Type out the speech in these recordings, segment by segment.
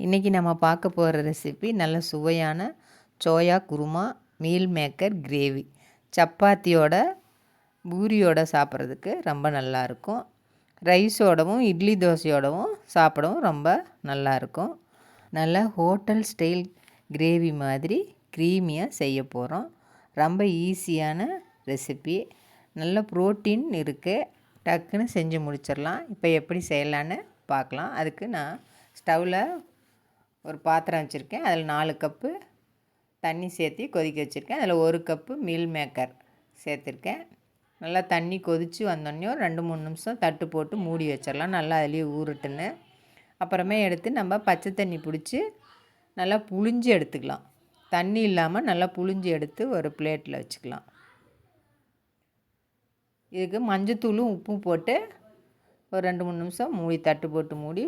இன்றைக்கி நம்ம பார்க்க போகிற ரெசிபி நல்ல சுவையான soya kurma meal maker gravy சப்பாத்தியோட பூரியோட சாப்பிட்றதுக்கு ரொம்ப நல்லாயிருக்கும் ரைஸோடவும் இட்லி தோசையோடவும் சாப்பிடவும் ரொம்ப நல்லாயிருக்கும் நல்ல ஹோட்டல் ஸ்டைல் கிரேவி மாதிரி க்ரீமியாக செய்ய போகிறோம் ரொம்ப ஈஸியான ரெசிபி நல்ல ப்ரோட்டீன் இருக்குது டக்குன்னு செஞ்சு முடிச்சிடலாம். இப்போ எப்படி செய்யலான்னு பார்க்கலாம். அதுக்கு நான் ஸ்டவ்வில் ஒரு பாத்திரம் வச்சுருக்கேன். அதில் நாலு கப்பு தண்ணி சேர்த்து கொதிக்க வச்சுருக்கேன். அதில் ஒரு கப்பு மீல் மேக்கர் சேர்த்துருக்கேன். நல்லா தண்ணி கொதித்து வந்தோடனே ரெண்டு மூணு நிமிஷம் தட்டு போட்டு மூடி வச்சிடலாம். நல்லா அதுலேயே ஊறுட்டுன்னு. அப்புறமே எடுத்து நம்ம பச்சை தண்ணி பிடிச்சி நல்லா புழிஞ்சு எடுத்துக்கலாம். தண்ணி இல்லாமல் நல்லா புழிஞ்சு எடுத்து ஒரு பிளேட்டில் வச்சுக்கலாம். இதுக்கு மஞ்சத்தூளும் உப்பும் போட்டு ஒரு ரெண்டு மூணு நிமிஷம் மூடி தட்டு போட்டு மூடி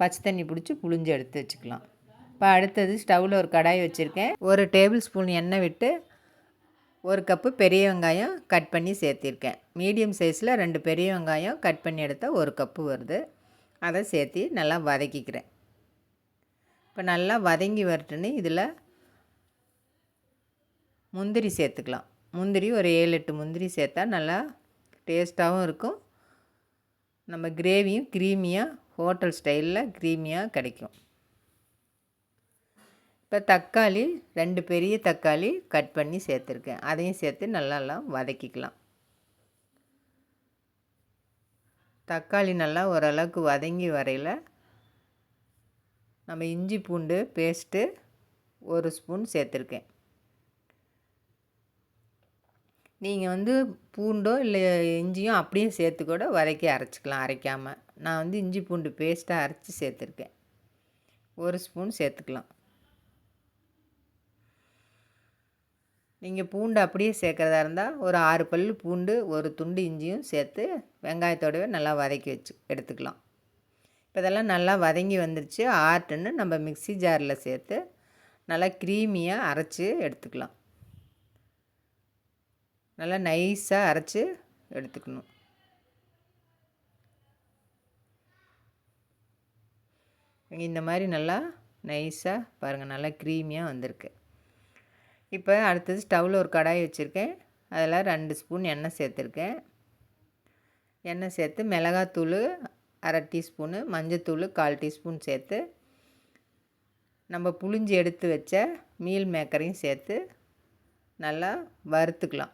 பச்சை தண்ணி பிடிச்சி புளிஞ்சு எடுத்து வச்சுக்கலாம். இப்போ அடுத்தது ஸ்டவ்வில் ஒரு கடாய் வச்சுருக்கேன். ஒரு டேபிள் ஸ்பூன் எண்ணெய் விட்டு ஒரு கப்பு பெரிய வெங்காயம் கட் பண்ணி சேர்த்திருக்கேன். மீடியம் சைஸில் ரெண்டு பெரிய வெங்காயம் கட் பண்ணி எடுத்தால் ஒரு கப்பு வருது. அதை சேர்த்து நல்லா வதக்கிக்கிறேன். இப்போ நல்லா வதங்கி வரட்டுன்னு இதில் முந்திரி சேர்த்துக்கலாம். முந்திரி ஒரு ஏழு எட்டு முந்திரி சேர்த்தா நல்லா டேஸ்ட்டாகவும் இருக்கும். நம்ம கிரேவியும் க்ரீமியாக ஹோட்டல் ஸ்டைலில் க்ரீமியாக கிடைக்கும். இப்போ தக்காளி ரெண்டு பெரிய தக்காளி கட் பண்ணி சேர்த்துருக்கேன். அதையும் சேர்த்து நல்லாலாம் வதக்கிக்கலாம். தக்காளி நல்லா ஓரளவுக்கு வதங்கி வரையில் நம்ம இஞ்சி பூண்டு பேஸ்ட்டு ஒரு ஸ்பூன் சேர்த்துருக்கேன். நீங்கள் வந்து பூண்டோ இல்லை இஞ்சியும் அப்படியே சேர்த்து கூட வதக்கி அரைச்சிக்கலாம் அரைக்காமல் நான் வந்து இஞ்சி பூண்டு பேஸ்ட்டாக அரைச்சி சேர்த்துருக்கேன். ஒரு ஸ்பூன் சேர்த்துக்கலாம். நீங்கள் பூண்டு அப்படியே சேர்க்குறதா இருந்தால் ஒரு ஆறு பல் பூண்டு ஒரு துண்டு இஞ்சியும் சேர்த்து வெங்காயத்தோடவே நல்லா வதக்கி வச்சு எடுத்துக்கலாம். இப்போ இதெல்லாம் நல்லா வதங்கி வந்துருச்சு. ஆட்டுன்னு நம்ம மிக்சி ஜாரில் சேர்த்து நல்லா க்ரீமியாக அரைச்சி எடுத்துக்கலாம். நல்லா நைஸாக அரைச்சி எடுத்துக்கணும். இந்த மாதிரி நல்லா நைஸாக பாருங்கள் நல்லா க்ரீமியாக வந்திருக்கு. இப்போ அடுத்தது ஸ்டவ்வில் ஒரு கடாய் வச்சுருக்கேன். அதில் ரெண்டு ஸ்பூன் எண்ணெய் சேர்த்துருக்கேன். எண்ணெய் சேர்த்து மிளகாத்தூள் அரை டீஸ்பூனு மஞ்சத்தூள் கால் டீஸ்பூன் சேர்த்து நம்ம புளிஞ்சி எடுத்து வச்ச மீல் மேக்கரையும் சேர்த்து நல்லா வறுத்துக்கலாம்.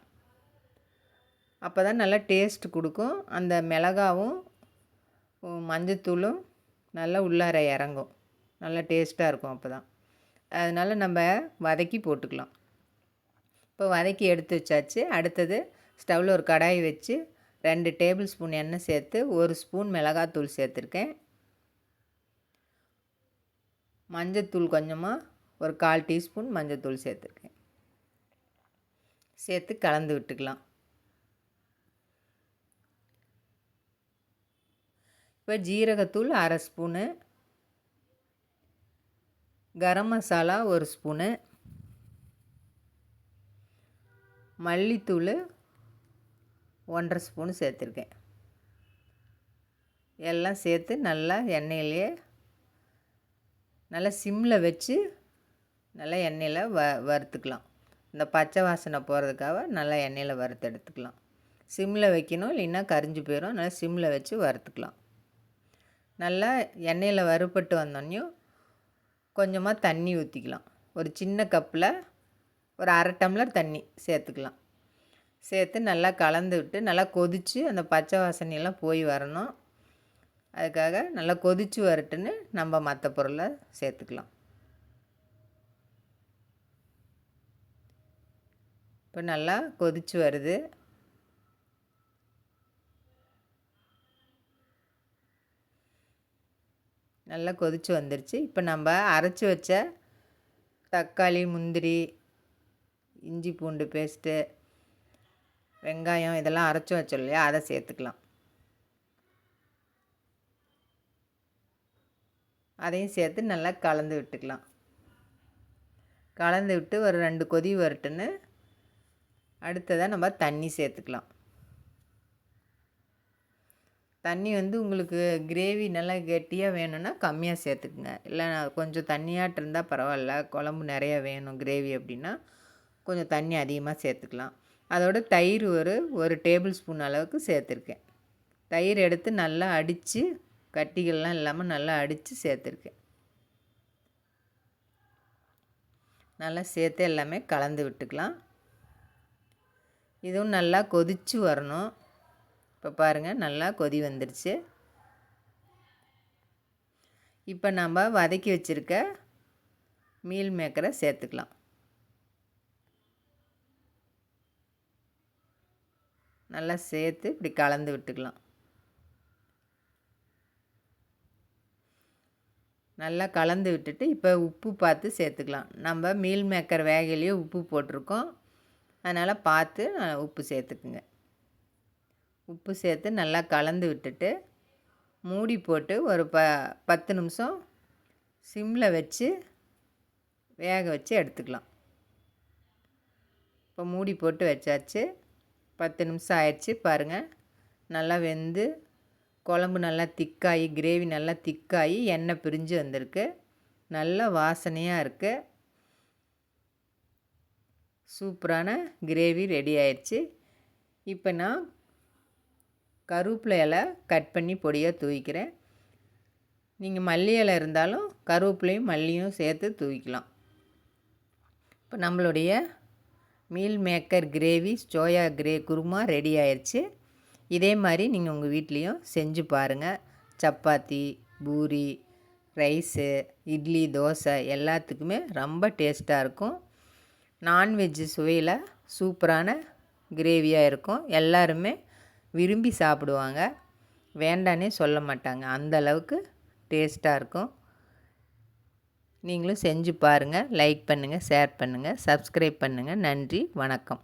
அப்போ தான் நல்லா டேஸ்ட் கொடுக்கும். அந்த மிளகாவும் மஞ்சத்தூளும் நல்லா உள்ளார இறங்கும். நல்லா டேஸ்ட்டாக இருக்கும் அப்போ தான் அதனால் நம்ம வதக்கி போட்டுக்கலாம். இப்போ வதக்கி எடுத்து வச்சாச்சு. அடுத்தது ஸ்டவ்வில் ஒரு கடாய் வச்சு ரெண்டு டேபிள் ஸ்பூன் எண்ணெய் சேர்த்து ஒரு ஸ்பூன் மிளகாத்தூள் சேர்த்துருக்கேன். மஞ்சத்தூள் கொஞ்சமாக ஒரு கால் டீஸ்பூன் மஞ்சத்தூள் சேர்த்துருக்கேன். சேர்த்து கலந்து விட்டுக்கலாம். இப்போ ஜீரகத்தூள் அரை ஸ்பூனு. கரம் மசாலா ஒரு ஸ்பூனு. மல்லித்தூள் ஒன்றரை ஸ்பூன் சேர்த்துருக்கேன். எல்லாம் சேர்த்து நல்லா எண்ணெயிலேயே நல்லா சிம்மில் வச்சு நல்லா எண்ணெயில் வ வறுத்துக்கலாம். இந்த பச்சை வாசனை போகிறதுக்காக நல்லா எண்ணெயில் வறுத்து எடுத்துக்கலாம். சிம்மில் வைக்கணும் இல்லைன்னா கரிஞ்சு போயிடும். நல்லா சிம்மில் வச்சு வறுத்துக்கலாம். நல்லா எண்ணெயில் வறுபட்டு வந்தோடனையும் கொஞ்சமாக தண்ணி ஊற்றிக்கலாம். ஒரு சின்ன கப்பில் ஒரு அரை டம்ளர் தண்ணி சேர்த்துக்கலாம். சேர்த்து நல்லா கலந்து விட்டு நல்லா கொதித்து அந்த பச்சை வாசனையெல்லாம் போய் வரணும். அதுக்காக நல்லா கொதித்து வரட்டுன்னு நம்ம மற்ற பொருளை சேர்த்துக்கலாம். இப்போ நல்லா கொதித்து வருது. நல்லா கொதித்து வந்துருச்சு. இப்போ நம்ம அரைச்சி வச்ச தக்காளி முந்திரி இஞ்சி பூண்டு பேஸ்ட்டு வெங்காயம் இதெல்லாம் அரைச்சி வச்சோம் இல்லையா? அதை சேர்த்துக்கலாம். அதையும் சேர்த்து நல்லா கலந்து விட்டுக்கலாம். கலந்து விட்டு ஒரு ரெண்டு கொதி வரட்டுன்னு அடுத்ததாக நம்ம தண்ணி சேர்த்துக்கலாம். தண்ணி வந்து உங்களுக்கு கிரேவி நல்லா கெட்டியாக வேணும்னா கம்மியாக சேர்த்துக்குங்க. இல்லை கொஞ்சம் தண்ணியாட்டு இருந்தால் பரவாயில்ல. குழம்பு நிறையா வேணும் கிரேவி அப்படின்னா கொஞ்சம் தண்ணி அதிகமாக சேர்த்துக்கலாம். அதோட தயிர் ஒரு ஒரு டேபிள் ஸ்பூன் அளவுக்கு சேர்த்துருக்கேன். தயிர் எடுத்து நல்லா அடித்து கட்டிகள்லாம் இல்லாமல் நல்லா அடித்து சேர்த்துருக்கேன். நல்லா சேர்த்து எல்லாமே கலந்து விட்டுக்கலாம். இதுவும் நல்லா கொதித்து வரணும். இப்போ பாருங்கள் நல்லா கொதி வந்துருச்சு. இப்போ நம்ம வதக்கி வச்சுருக்க மீல் மேக்கரை சேர்த்துக்கலாம். நல்லா சேர்த்து இப்படி கலந்து விட்டுக்கலாம். நல்லா கலந்து விட்டுட்டு இப்போ உப்பு பார்த்து சேர்த்துக்கலாம். நம்ம மீல் மேக்கர் வேகையிலேயே உப்பு போட்டிருக்கோம். அதனால் பார்த்து உப்பு சேர்த்துக்குங்க. உப்பு சேர்த்து நல்லா கலந்து விட்டுட்டு மூடி போட்டு ஒரு ப பத்து நிமிஷம் சிம்மில் வச்சு வேக வச்சு எடுத்துக்கலாம். இப்போ மூடி போட்டு வச்சாச்சு. பத்து நிமிஷம் ஆயிடுச்சு பாருங்கள் நல்லா வெந்து குழம்பு நல்லா திக்காகி கிரேவி நல்லா திக்காகி எண்ணெய் பிரிஞ்சு வந்திருக்கு. நல்ல வாசனையாக இருக்குது சூப்பரான கிரேவி ரெடி ஆயிடுச்சு. இப்போ நான் கருவேப்பிலை இலை கட் பண்ணி பொடியாக தூவிக்கிறேன். நீங்கள் மல்லி இலை இருந்தாலும் கருவேப்பிலையும் மல்லியும் சேர்த்து தூவிக்கலாம். இப்போ நம்மளுடைய மீல் மேக்கர் கிரேவி சோயா கிரே குருமா ரெடி ஆயிடுச்சு இதே மாதிரி நீங்கள் உங்கள் வீட்லேயும் செஞ்சு பாருங்கள் சப்பாத்தி பூரி ரைஸு இட்லி தோசை எல்லாத்துக்குமே ரொம்ப டேஸ்ட்டாக இருக்கும். நான்வெஜ்ஜு சுவையில் சூப்பரான கிரேவியாக இருக்கும். எல்லாருமே விரும்பி சாப்பிடுவாங்க. வேண்டானே சொல்ல மாட்டாங்க. அந்த அளவுக்கு டேஸ்ட்டாக இருக்கும். நீங்களும் செஞ்சு பாருங்கள் லைக் பண்ணுங்கள் ஷேர் பண்ணுங்கள் சப்ஸ்கிரைப் பண்ணுங்கள் நன்றி வணக்கம்.